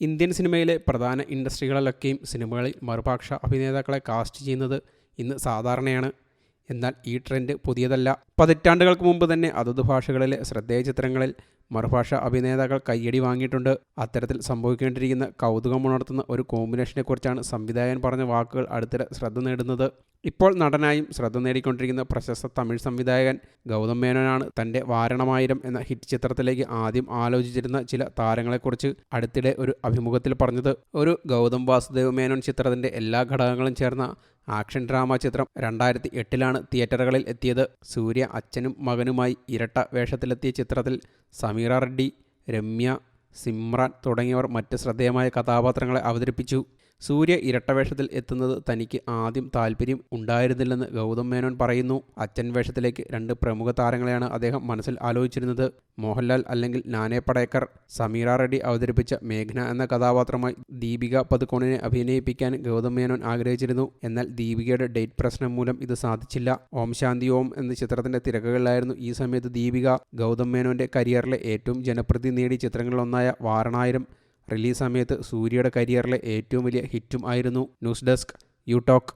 Indian സിനിമയിലെ പ്രധാന ഇൻഡസ്ട്രികളിലൊക്കെയും സിനിമകളിൽ മറുഭാഷ അഭിനേതാക്കളെ കാസ്റ്റ് ചെയ്യുന്നത് ഇന്ന് സാധാരണയാണ്. എന്നാൽ ഈ ട്രെൻഡ് പുതിയതല്ല. പതിറ്റാണ്ടുകൾക്ക് മുമ്പ് തന്നെ അതത് ഭാഷകളിലെ ശ്രദ്ധേയ ചിത്രങ്ങളിൽ മറുഭാഷ അഭിനേതാക്കൾ കയ്യടി വാങ്ങിയിട്ടുണ്ട്. അത്തരത്തിൽ സംഭവിക്കേണ്ടിയിരിക്കുന്ന കൗതുകമുണർത്തുന്ന ഒരു കോമ്പിനേഷനെക്കുറിച്ചാണ് സംവിധായകൻ പറഞ്ഞ വാക്കുകൾ അടുത്തിടെ ശ്രദ്ധ നേടുന്നത്. ഇപ്പോൾ നടനായും ശ്രദ്ധ നേടിക്കൊണ്ടിരിക്കുന്ന പ്രശസ്ത തമിഴ് സംവിധായകൻ ഗൗതം മേനോനാണ് തന്റെ വാരണമായിരം എന്ന ഹിറ്റ് ചിത്രത്തിലേക്ക് ആദ്യം ആലോചിച്ചിരുന്ന ചില താരങ്ങളെക്കുറിച്ച് അടുത്തിടെ ഒരു അഭിമുഖത്തിൽ പറഞ്ഞത്. ഒരു ഗൗതം വാസുദേവ് മേനോൻ ചിത്രത്തിന്റെ എല്ലാ ഘടകങ്ങളും ചേർന്ന ആക്ഷൻ ഡ്രാമ ചിത്രം രണ്ടായിരത്തി എട്ടിലാണ് തിയേറ്ററുകളിൽ എത്തിയത്. സൂര്യ അച്ഛനും മകനുമായി ഇരട്ട വേഷത്തിലെത്തിയ ചിത്രത്തിൽ സമീറ റെഡ്ഡി രമ്യ സിമ്രാൻ തുടങ്ങിയവർ മറ്റ് ശ്രദ്ധേയമായ കഥാപാത്രങ്ങളെ അവതരിപ്പിച്ചു. സൂര്യ ഇരട്ടവേഷത്തിൽ എത്തുന്നത് തനിക്ക് ആദ്യം താല്പര്യം ഉണ്ടായിരുന്നില്ലെന്ന് ഗൗതം മേനോൻ പറയുന്നു. അച്ഛൻ വേഷത്തിലേക്ക് രണ്ട് പ്രമുഖ താരങ്ങളെയാണ് അദ്ദേഹം മനസ്സിൽ ആലോചിച്ചിരുന്നത്. മോഹൻലാൽ അല്ലെങ്കിൽ നാനേ പടേക്കർ സമീറ റെഡ്ഡി അവതരിപ്പിച്ച മേഘ്ന എന്ന കഥാപാത്രമായി ദീപിക പതുക്കോണിനെ അഭിനയിപ്പിക്കാൻ ഗൗതം മേനോൻ ആഗ്രഹിച്ചിരുന്നു. എന്നാൽ ദീപികയുടെ ഡേറ്റ് പ്രശ്നം മൂലം ഇത് സാധിച്ചില്ല. ഓം ശാന്തി ഓം എന്ന ചിത്രത്തിന്റെ തിരക്കുകളിലായിരുന്നു ഈ സമയത്ത് ദീപിക ഗൗതം മേനോന്റെ കരിയറിലെ ഏറ്റവും ജനപ്രീതി നേടിയ ചിത്രങ്ങളിലൊന്നായ വാരണായിരം. റിലീസ് സമയത്ത് സൂര്യയുടെ കരിയറിലെ ഏറ്റവും വലിയ ഹിറ്റും ആയിരുന്നു ന്യൂസ് ഡെസ്ക് യു ടോക്ക്